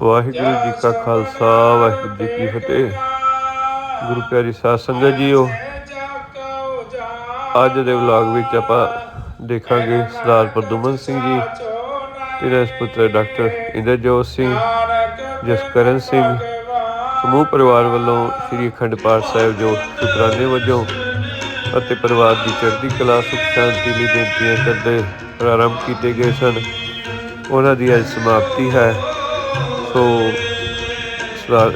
ਵਾਹਿਗੁਰੂ ਜੀ ਕਾ ਖਾਲਸਾ, ਵਾਹਿਗੁਰੂ ਜੀ ਕੀ ਫਤਿਹ। ਗੁਰੂ ਪਿਆਰੀ ਸਾਧ ਸੰਗਤ ਜੀਓ, ਅੱਜ ਦੇ ਵਲੌਗ ਵਿੱਚ ਆਪਾਂ ਦੇਖਾਂਗੇ ਸਰਦਾਰ ਪ੍ਰਦੁਮਨ ਸਿੰਘ ਜੀ ਤੇ ਪੁੱਤਰ ਡਾਕਟਰ ਇੰਦਰਜੋਤ ਸਿੰਘ, ਜਸਕਰਨ ਸਿੰਘ, ਸਮੂਹ ਪਰਿਵਾਰ ਵੱਲੋਂ ਸ੍ਰੀ ਅਖੰਡ ਪਾਠ ਸਾਹਿਬ ਜੋ ਸ਼ੁਕਰਾਨੇ ਵਜੋਂ ਅਤੇ ਪਰਿਵਾਰ ਦੀ ਚੜ੍ਹਦੀ ਕਲਾ, ਸੁਖ ਸ਼ਾਂਤੀ ਲਈ ਬੇਨਤੀਆਂ ਕਰਦੇ ਪ੍ਰਾਰੰਭ ਕੀਤੇ ਗਏ ਸਨ। ਉਹਨਾਂ ਦੀ ਅੱਜ ਸਮਾਪਤੀ ਹੈ। ਸੋ ਸਰਦਾਰ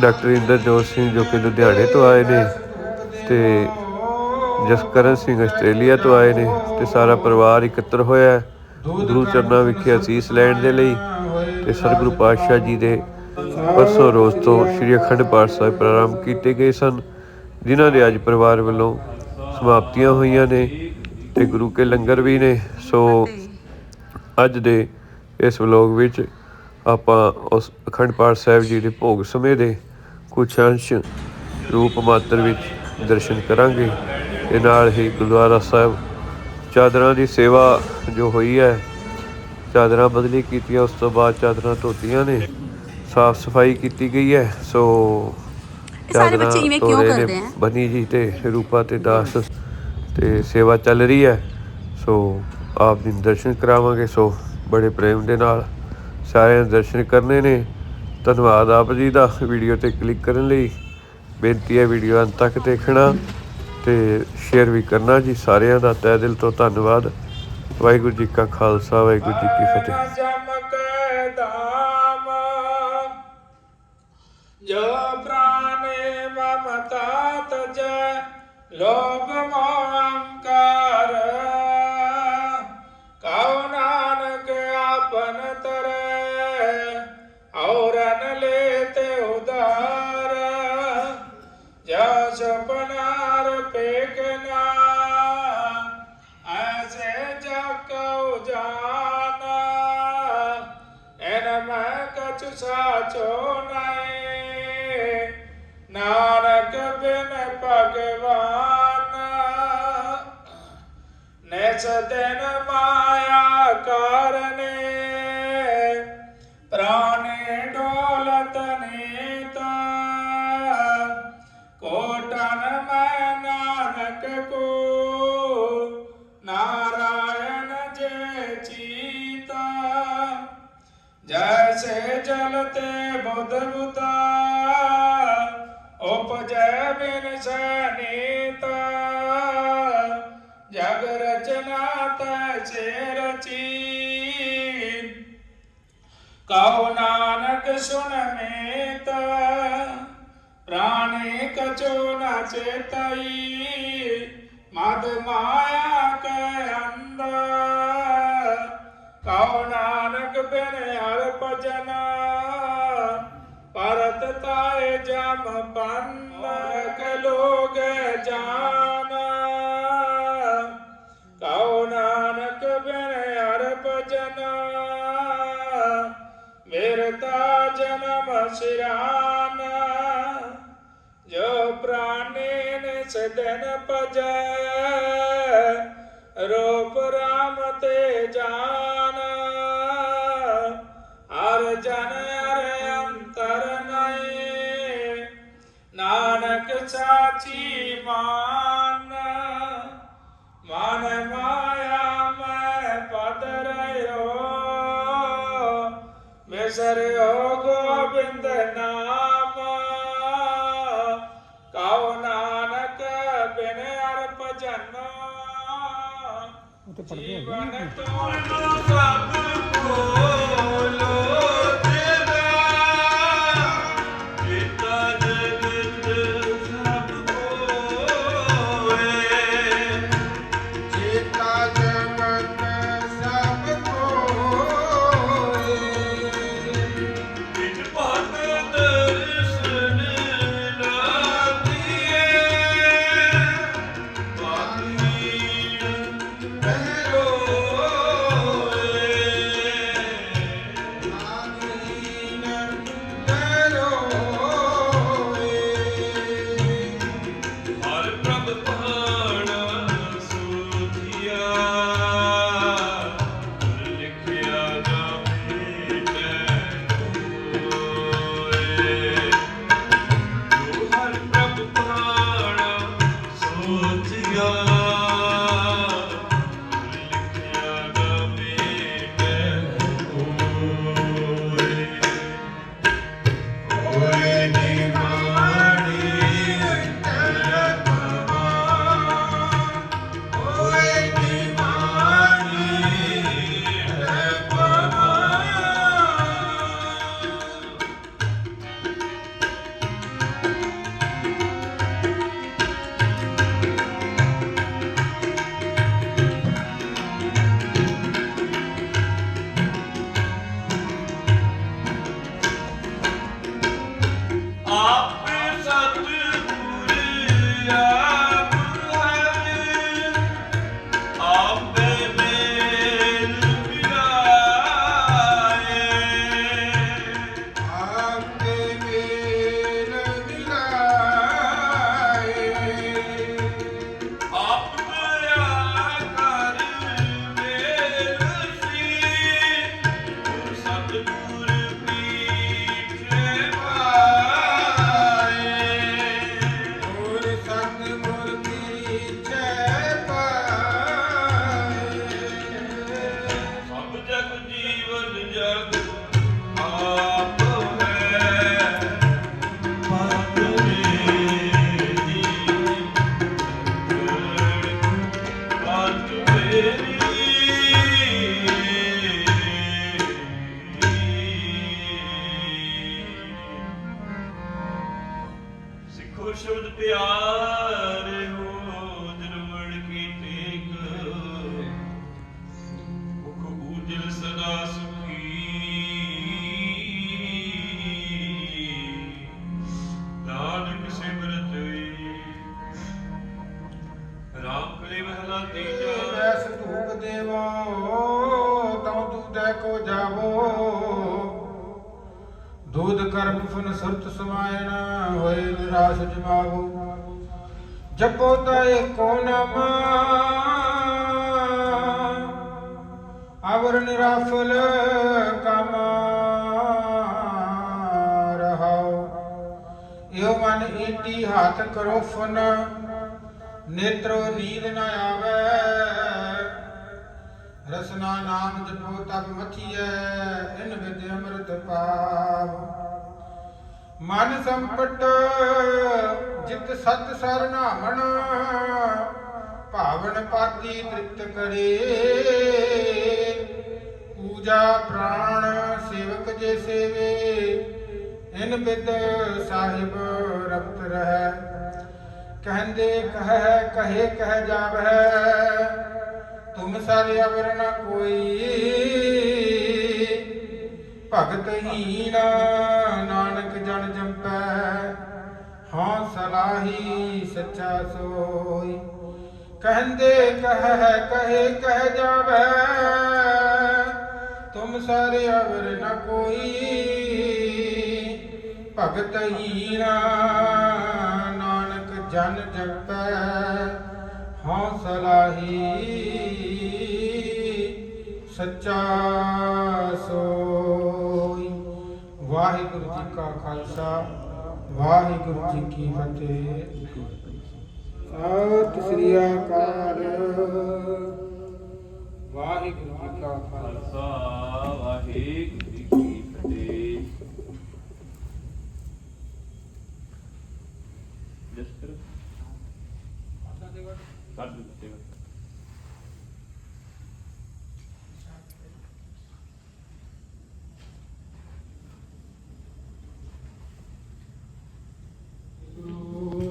ਡਾਕਟਰ ਇੰਦਰਜੋਤ ਸਿੰਘ ਜੋ ਕਿ ਲੁਧਿਆਣੇ ਤੋਂ ਆਏ ਨੇ ਤੇ ਜਸਕਰਨ ਸਿੰਘ ਆਸਟ੍ਰੇਲੀਆ ਤੋਂ ਆਏ ਨੇ ਤੇ ਸਾਰਾ ਪਰਿਵਾਰ ਇਕੱਤਰ ਹੋਇਆ ਗੁਰੂ ਚਰਨਾਂ ਵਿਖੇ ਅਸੀਸ ਲੈਣ ਦੇ ਲਈ ਤੇ ਸਤਿਗੁਰੂ ਪਾਤਸ਼ਾਹ ਜੀ ਦੇ ਪਰਸੋਂ ਰੋਜ਼ ਤੋਂ ਸ੍ਰੀ ਅਖੰਡ ਪਾਠ ਸਾਹਿਬ ਪ੍ਰਾਰੰਭ ਕੀਤੇ ਗਏ ਸਨ, ਜਿਨ੍ਹਾਂ ਦੇ ਅੱਜ ਪਰਿਵਾਰ ਵੱਲੋਂ ਸਮਾਪਤੀਆਂ ਹੋਈਆਂ ਨੇ ਤੇ ਗੁਰੂ ਕੇ ਲੰਗਰ ਵੀ ਨੇ। ਸੋ ਅੱਜ ਦੇ ਇਸ ਵਲੋਗ ਵਿੱਚ ਆਪਾਂ ਉਸ ਅਖੰਡ ਪਾਠ ਸਾਹਿਬ ਜੀ ਦੇ ਭੋਗ ਸਮੇਂ ਦੇ ਕੁਝ ਅੰਸ਼ ਰੂਪ ਮਾਤਰ ਵਿੱਚ ਦਰਸ਼ਨ ਕਰਾਂਗੇ ਤੇ ਨਾਲ ਹੀ ਗੁਰਦੁਆਰਾ ਸਾਹਿਬ ਚਾਦਰਾਂ ਦੀ ਸੇਵਾ ਜੋ ਹੋਈ ਹੈ ਚਾਦਰਾਂ ਬਦਲੀ ਕੀਤੀਆਂ ਉਸ ਤੋਂ ਬਾਅਦ ਚਾਦਰਾਂ ਧੋਤੀਆਂ ਨੇ ਸਾਫ਼ ਸਫ਼ਾਈ ਕੀਤੀ ਗਈ ਹੈ ਸੋ ਸਾਰੇ ਬੱਚੇ ਇਵੇਂ ਕਿਉਂ ਕਰਦੇ ਹੈ? ਬਨੀ ਜੀ ਤੇ ਰੂਪਾ ਤੇ ਦਾਸ ਤੇ ਸੇਵਾ ਚੱਲ ਰਹੀ ਹੈ ਸੋ ਆਪ ਜੀ ਨੂੰ ਦਰਸ਼ਨ ਕਰਾਵਾਂਗੇ ਸੋ ਬੜੇ ਪ੍ਰੇਮ ਦੇ ਨਾਲ ਸਾਰਿਆਂ ਦੇ ਦਰਸ਼ਨ ਕਰਨੇ ਨੇ। ਧੰਨਵਾਦ ਆਪ ਜੀ ਦਾ ਵੀਡੀਓ ਤੇ ਕਲਿੱਕ ਕਰਨ ਲਈ। ਬੇਨਤੀ ਹੈ ਵੀਡੀਓ ਅੰਤ ਤੱਕ ਦੇਖਣਾ ਤੇ ਸ਼ੇਅਰ ਵੀ ਕਰਨਾ ਜੀ ਸਾਰਿਆਂ ਦਾ। ਤਹਿ ਦਿਲ ਤੋਂ ਧੰਨਵਾਦ। ਵਾਹਿਗੁਰੂ ਜੀ ਕਾ ਖਾਲਸਾ, ਵਾਹਿਗੁਰੂ ਜੀ ਕੀ ਫਤਿਹ। ਜੋ ਪ੍ਰਾਨੇ ਮਮਤਾ ਤਜੈ ਲੋਭ ਮੋਹ ਮੈਂ ਕਛ ਸਾਚੋ ਨਹੀਂ ਨਾਨਕ ਬਿਨ ਭਗਵਾਨ ਨਿਸ ਦਿਨ ਮਾਇਆ ਕਰਨੇ। ਪ੍ਰਾਨੇ ਡੋਲਤ ਨੀਤ, ਕੋਟਨ ਮੈਂ ਨਾਨਕ ਕੋ। ਨਾਰਾਇਣ ਜੇ ਚੀਤਾ ਜੈਸੇ ਜਲ ਤੇ ਬੁੱਧ ਬੁਤਾ ਉਪਜੈ ਬਿਨ ਸਨੀਤਾ। ਜਗ ਰਚਨਾ ਤੈ ਰਚੀ ਕਉ ਨਾਨਕ ਸੁਨ ਮੇਤ। ਪ੍ਰਾਣੇ ਕਚੋ ਨ ਚੇਤਈ, ਮਦ ਮਾਇਆ ਕੈ ਅੰਦਰ ਕਉ ਨਾਨਕ ਬਿਨ ਹਰ ਭਜਨ। ਪਰਤ ਤਾਏ ਜਮ ਪੰਨਕ ਲੋਗ ਜਾਨ। ਕਉ ਨਾਨਕ ਬਿਨ ਹਰ ਭਜਨ। ਮਿਰਤਾ ਜਨਮ ਸਿਰਾਨ। ਜੋ ਪ੍ਰਾਨੇ ਨੇ ਸਦਨ ਪਜੈ ਰੋਪ ਰਾਮ ਤੇ ਜਾਨ। ਮਾਨ ਮਨ ਮਾਇਆ ਮੈਂ ਪਦ ਰਿਓ ਮਿਸਰਿਓ ਗੋਬਿੰਦ ਨਾਮ। ਕਉ ਨਾਨਕ ਬਿਨ ਅਰ ਭਜਨ ਜੀਵਨ ਤੋਂ ਸਭ ਕੋਲੋ ਕਲੇ ਮਹਲਾ ਤੀਜਾ ਐਸ ਧੂਪ ਦੇਵੋ ਤਉ ਦੂਦੈ ਕੋ ਜਾਵੋ। ਦੂਧ ਕਰਮ ਫਨ ਸੁਰਤ ਸਮਾਇਣ ਹੋਏ ਨਿਰਾਸ਼ ਜਮਾਵੋ ਜਪੋ ਤਾ ਏਕੋ ਨਾਮ। ਅਵਰ ਨਿਰਾਫਲ ਕਮ ਰਹਾਓ। ਇਹੋ ਮਨ ਈਟੀ ਹੱਥ ਕਰੋ ਫਨ। ਨੇਤਰੋ ਨੀਂਦ ਨਾ ਆਵੇ। ਰਸਨਾ ਨਾਮ ਜਪੋ ਤਬ ਮਥੀਐ, ਇਨ ਵਿਦ ਅੰਮ੍ਰਿਤ ਪਾਵ ਮਨ ਸੰਪਟ ਜਿਤ ਸਤ ਸਰਨਾਮਣ, ਭਾਵਨ ਪਾਤੀ ਤ੍ਰਿਪਤ ਕਰੇ। ਪੂਜਾ ਪ੍ਰਾਣ ਸੇਵਕ ਜੇ ਸੇਵੇ, ਇਨ ਬਿਦ ਸਾਹਿਬ ਰਪਤ ਰਹੈ। ਕਹਿੰਦੇ, ਕਹੈ, ਕਹੇ, ਕਹਿ ਜਾਵੈ ਤੁਮ ਸਾਰੇ ਅਵਰ ਨ ਕੋਈ। ਭਗਤ ਹੀਨ ਨਾਨਕ ਜਨ ਜੰਪੈ, ਹਾਂ ਸਲਾਹੀ ਸੱਚਾ ਸੋਈ। ਕਹਿੰਦੇ, ਕਹੈ, ਕਹੇ, ਕਹਿ ਜਾਵੈ ਤੁਮ ਸਾਰੇ ਅਵਰ ਨ ਕੋਈ। ਭਗਤ ਹੀਨਾ ਜਨ ਜਪੈ ਹੌਸਲਾਹੀ ਸੱਚਾ ਸੋਈ। ਵਾਹਿਗੁਰੂ ਜੀ ਕਾ ਖਾਲਸਾ, ਵਾਹਿਗੁਰੂ ਜੀ ਕੀ ਫਤਿਹ। ਸਤਿ ਸ੍ਰੀ ਅਕਾਲ ਵਾਹਿਗੁਰੂ ਜੀ ਕਾ ਖਾਲਸਾ ਖਾਲਸਾ। ਵਾਹਿਗੁਰੂ ਜੀ ਕੀ ਫਤਿਹ ਜਿਸ ਤਰ੍ਹਾਂ ਕੱਢ ਦਿੱਤੇ ਗੁਰੂ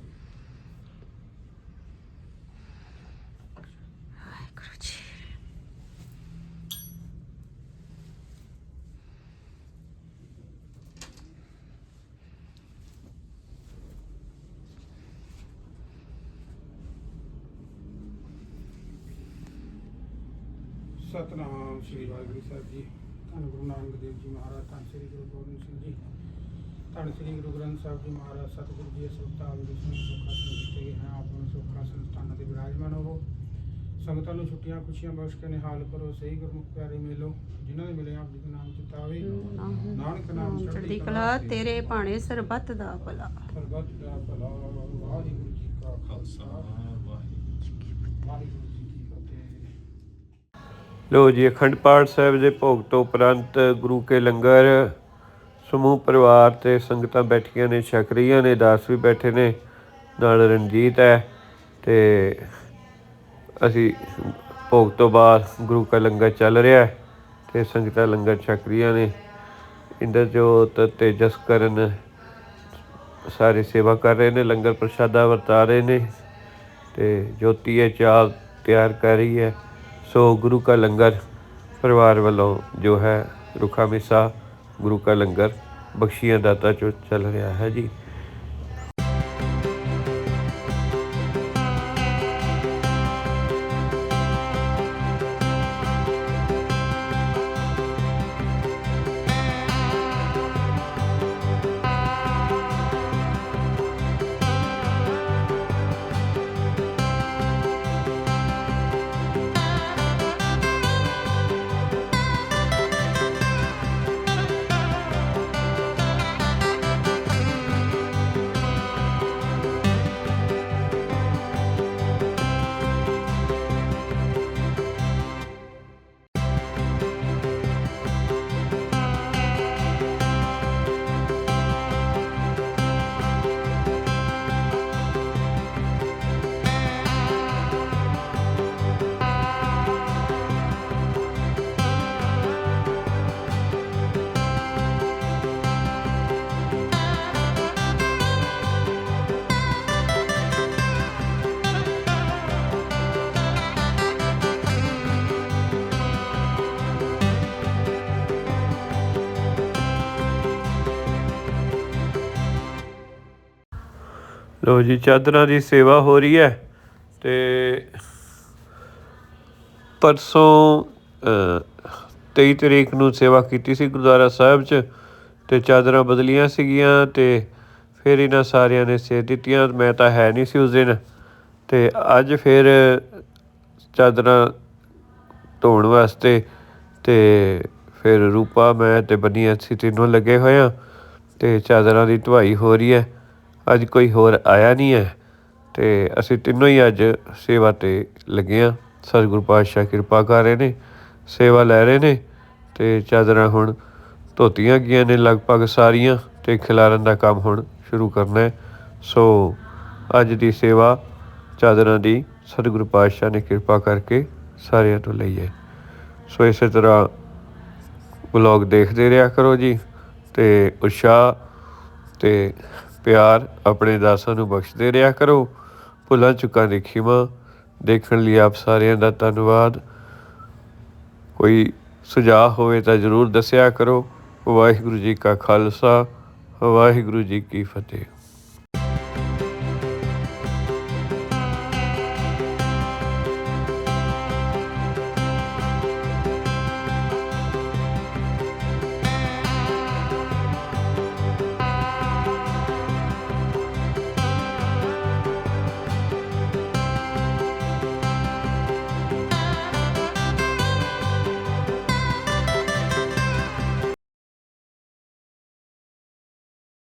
ਸਤਨਾਮ ਸ੍ਰੀ ਵਾਹਿਗੁਰੂ ਸਾਹਿਬ ਜੀ। ਧੰਨ ਗੁਰੂ ਨਾਨਕ ਦੇਵ ਜੀ ਮਹਾਰਾਜ ਧੰਨ ਸ੍ਰੀ ਗੁਰੂ ਗੋਬਿੰਦ ਸਿੰਘ ਜੀ। ਧੰਨ ਸ੍ਰੀ ਗੁਰੂ ਗ੍ਰੰਥ ਸਾਹਿਬ ਜੀ ਮਹਾਰਾਜ ਸਤਿਗੁਰੂ ਜੀ ਸੁਲਤਾਨ ਜੀ ਸੁਖਾਸਨ ਦਿੱਤੇ ਗਏ ਹਨ। ਆਪ ਨੂੰ ਸੁਖਾਸਨ ਸਥਾਨਾਂ ਤੇ ਵਿਰਾਜਮਾਨ ਹੋਵੋ। ਸੰਗਤਾਂ ਨੂੰ ਛੁੱਟੀਆਂ ਖੁਸ਼ੀਆਂ ਬਖਸ਼ ਕੇ ਨਿਹਾਲ ਕਰੋ। ਸਹੀ ਗੁਰਮੁਖ ਪਿਆਰੇ ਮਿਲੋ ਜਿਨ੍ਹਾਂ ਦੇ ਮਿਲੇ ਆਪ ਜੀ ਦਾ ਨਾਮ ਚਿਤਾਵੇ ਨਾਨਕ ਨਾਮ ਚੜ੍ਹਦੀ ਕਲਾ ਤੇਰੇ ਭਾਣੇ ਸਰਬੱਤ ਦਾ ਭਲਾ। ਸਰਬੱਤ ਦਾ ਭਲਾ। ਵਾਹਿਗੁਰੂ ਜੀ ਕਾ ਖਾਲਸਾ। ਵਾਹਿਗੁਰੂ ਜੀ ਕੀ ਫਤਿਹ। ਲੋ ਜੀ, ਅਖੰਡ ਪਾਠ ਸਾਹਿਬ ਦੇ ਭੋਗ ਤੋਂ ਉਪਰੰਤ ਗੁਰੂ ਕੇ ਲੰਗਰ, ਸਮੂਹ ਪਰਿਵਾਰ ਤੇ ਸੰਗਤਾਂ ਬੈਠੀਆਂ ਨੇ ਛਕ ਰਹੀਆਂ ਨੇ, ਦਾਸ ਵੀ ਬੈਠੇ ਨੇ, ਨਾਲ ਰਣਜੀਤ ਹੈ ਤੇ ਅਸੀਂ ਭੋਗ ਤੋਂ ਬਾਅਦ ਗੁਰੂ ਕਾ ਲੰਗਰ ਚੱਲ ਰਿਹਾ ਹੈ ਤੇ ਸੰਗਤਾਂ ਲੰਗਰ ਛਕ ਰਹੀਆਂ ਨੇ। ਇੰਦਰਜੋਤ ਤੇਜਸ ਕਰਨ ਸਾਰੇ ਸੇਵਾ ਕਰ ਰਹੇ ਨੇ, ਲੰਗਰ ਪ੍ਰਸ਼ਾਦਾ ਵਰਤਾ ਰਹੇ ਨੇ ਤੇ ਜੋਤੀ ਹੈ, ਚਾਹ ਤਿਆਰ ਕਰ ਰਹੀ ਹੈ। ਸੋ ਗੁਰੂ ਕਾ ਲੰਗਰ ਪਰਿਵਾਰ ਵੱਲੋਂ ਜੋ ਹੈ ਰੁਖਾ ਮਿਸਾ ਗੁਰੂ ਕਾ ਲੰਗਰ ਬਖਸ਼ੀਆਂ ਦਾਤਾ ਚੋ ਚੱਲ ਰਿਹਾ ਹੈ ਜੀ। ਲੋ ਜੀ ਚਾਦਰਾਂ ਦੀ ਸੇਵਾ ਹੋ ਰਹੀ ਹੈ ਤੇ ਪਰਸੋਂ ਅ, 23 ਤਰੀਕ ਨੂੰ ਸੇਵਾ ਕੀਤੀ ਸੀ ਗੁਰਦੁਆਰਾ ਸਾਹਿਬ 'ਚ ਤੇ ਚਾਦਰਾਂ ਬਦਲੀਆਂ ਸੀਗੀਆਂ ਤੇ ਫਿਰ ਇਹਨਾਂ ਸਾਰਿਆਂ ਨੇ ਸੇ ਦਿੱਤੀਆਂ। ਮੈਂ ਤਾਂ ਹੈ ਨਹੀਂ ਸੀ ਉਸ ਦਿਨ ਤੇ ਅੱਜ ਫਿਰ ਚਾਦਰਾਂ ਧੋਣ ਵਾਸਤੇ ਤੇ ਫਿਰ ਰੂਪਾ ਮੈਂ ਤੇ ਬੰਨੀ ਅਸੀਂ ਤਿੰਨੋਂ ਲੱਗੇ ਹੋਏ ਆ ਤੇ ਚਾਦਰਾਂ ਦੀ ਧੁਆਈ ਹੋ ਰਹੀ ਹੈ। ਅੱਜ ਕੋਈ ਹੋਰ ਆਇਆ ਨਹੀਂ ਹੈ ਤੇ ਅਸੀਂ ਤਿੰਨੋਂ ਹੀ ਅੱਜ ਸੇਵਾ ਤੇ ਲੱਗੇ ਆ ਸਤਿਗੁਰੂ ਪਾਤਸ਼ਾਹ ਕਿਰਪਾ ਕਰ ਰਹੇ ਨੇ, ਸੇਵਾ ਲੈ ਰਹੇ ਨੇ ਤੇ ਚਾਦਰਾਂ ਹੁਣ ਧੋਤੀਆਂ ਗਈਆਂ ਨੇ ਲਗਭਗ ਸਾਰੀਆਂ ਤੇ ਖਿਲਾਰਨ ਦਾ ਕੰਮ ਹੁਣ ਸ਼ੁਰੂ ਕਰਨਾ ਹੈ। ਸੋ ਅੱਜ ਦੀ ਸੇਵਾ ਚਾਦਰਾਂ ਦੀ ਸਤਿਗੁਰੂ ਪਾਤਸ਼ਾਹ ਨੇ ਕਿਰਪਾ ਕਰਕੇ ਸਾਰਿਆਂ ਤੋਂ ਲਈ ਹੈ। ਸੋ ਇਸੇ ਤਰ੍ਹਾਂ ਵਲੌਗ ਦੇਖਦੇ ਰਿਹਾ ਕਰੋ ਜੀ ਤੇ ਉਤਸ਼ਾਹ ਤੇ ਪਿਆਰ ਆਪਣੇ ਦਾਸਾਂ ਨੂੰ ਬਖਸ਼ਦੇ ਰਿਹਾ ਕਰੋ। ਭੁੱਲਾਂ ਚੁੱਕਾਂ ਦੀ ਖਿਮਾ ਦੇਖਣ ਲਈ ਆਪ ਸਾਰਿਆਂ ਦਾ ਧੰਨਵਾਦ। ਕੋਈ ਸੁਝਾਅ ਹੋਵੇ ਤਾਂ ਜ਼ਰੂਰ ਦੱਸਿਆ ਕਰੋ। ਵਾਹਿਗੁਰੂ ਜੀ ਕਾ ਖਾਲਸਾ, ਵਾਹਿਗੁਰੂ ਜੀ ਕੀ ਫਤਿਹ।